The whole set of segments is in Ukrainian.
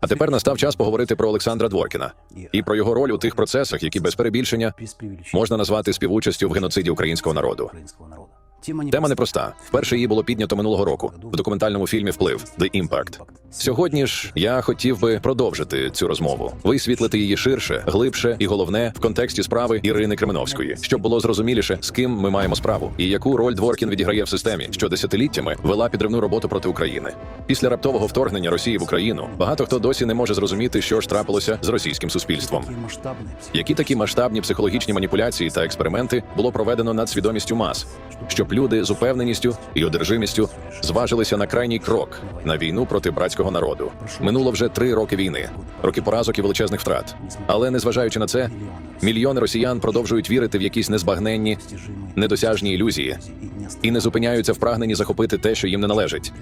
А тепер настав час поговорити про Олександра Дворкіна і про його роль у тих процесах, які без перебільшення можна назвати співучастю в геноциді українського народу. Тема непроста. Вперше її було піднято минулого року в документальному фільмі Вплив The Impact. Сьогодні ж я хотів би продовжити цю розмову, висвітлити її ширше, глибше і головне в контексті справи Ірини Кременовської, щоб було зрозуміліше, з ким ми маємо справу і яку роль Дворкін відіграє в системі, що десятиліттями вела підривну роботу проти України. Після раптового вторгнення Росії в Україну багато хто досі не може зрозуміти, що ж трапилося з російським суспільством. Які такі масштабні психологічні маніпуляції та експерименти було проведено над свідомістю мас, щоб люди з упевненістю і одержимістю зважилися на крайній крок на війну проти братського народу. Минуло вже три роки війни, роки поразок і величезних втрат. Але незважаючи на це, мільйони росіян продовжують вірити в якісь незбагненні, недосяжні ілюзії і не зупиняються в прагненні захопити те, що їм не належить.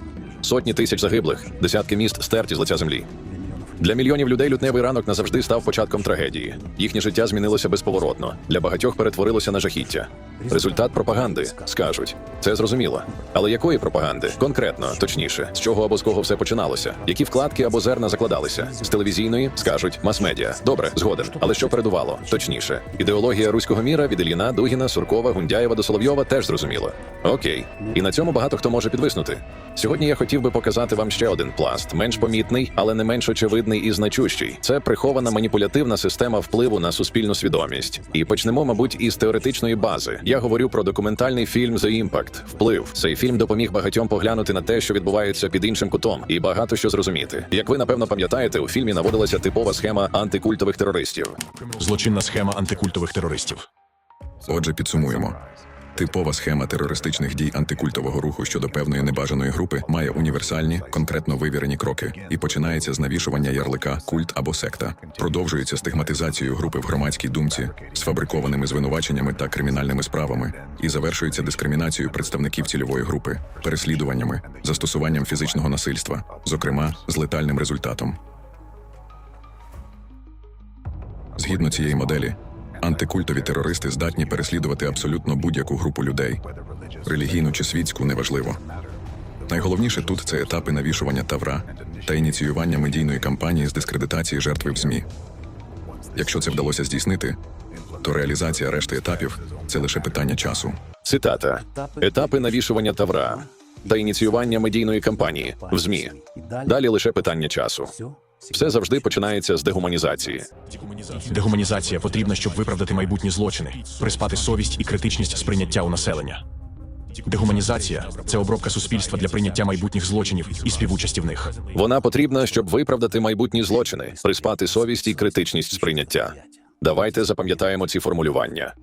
Сотні тисяч загиблих, десятки міст стерті з лиця землі. Для мільйонів людей лютневий ранок назавжди став початком трагедії. Їхнє життя змінилося безповоротно. Для багатьох перетворилося на жахіття. Результат пропаганди скажуть. Це зрозуміло. Але якої пропаганди? Конкретно, точніше, з чого або з кого все починалося? Які вкладки або зерна закладалися? З телевізійної скажуть мас-медіа. Добре, згоден. Але що передувало? Точніше, ідеологія руського міра від Іліна, Дугіна, Суркова, Гундяєва до Соловйова теж зрозуміло. Окей, і на цьому багато хто може підвиснути. Сьогодні я хотів би показати вам ще один пласт, менш помітний, але не менш очевидний і значущий. Це прихована маніпулятивна система впливу на суспільну свідомість. І почнемо, мабуть, із теоретичної бази. Я говорю про документальний фільм The Impact – Вплив. Цей фільм допоміг багатьом поглянути на те, що відбувається під іншим кутом, і багато що зрозуміти. Як ви напевно пам'ятаєте, у фільмі наводилася типова схема антикультових терористів. Злочинна схема антикультових терористів. Отже, підсумуємо. Типова схема терористичних дій антикультового руху щодо певної небажаної групи має універсальні, конкретно вивірені кроки і починається з навішування ярлика культ або секта, продовжується стигматизацією групи в громадській думці, сфабрикованими звинуваченнями та кримінальними справами, і завершується дискримінацією представників цільової групи, переслідуваннями, застосуванням фізичного насильства, зокрема з летальним результатом. Згідно цієї моделі, антикультові терористи здатні переслідувати абсолютно будь-яку групу людей, релігійну чи світську неважливо. Найголовніше тут це етапи навішування тавра та ініціювання медійної кампанії з дискредитації жертви в ЗМІ. Якщо це вдалося здійснити, то реалізація решти етапів це лише питання часу. Цитата: етапи навішування тавра та ініціювання медійної кампанії в ЗМІ. Далі лише питання часу. Все завжди починається з дегуманізації. Дегуманізація потрібна, щоб виправдати майбутні злочини, приспати совість і критичність сприйняття у населення. Дегуманізація це обробка суспільства для прийняття майбутніх злочинів і співучасті в них. Вона потрібна, щоб виправдати майбутні злочини, приспати совість і критичність сприйняття. Давайте запам'ятаємо ці формулювання.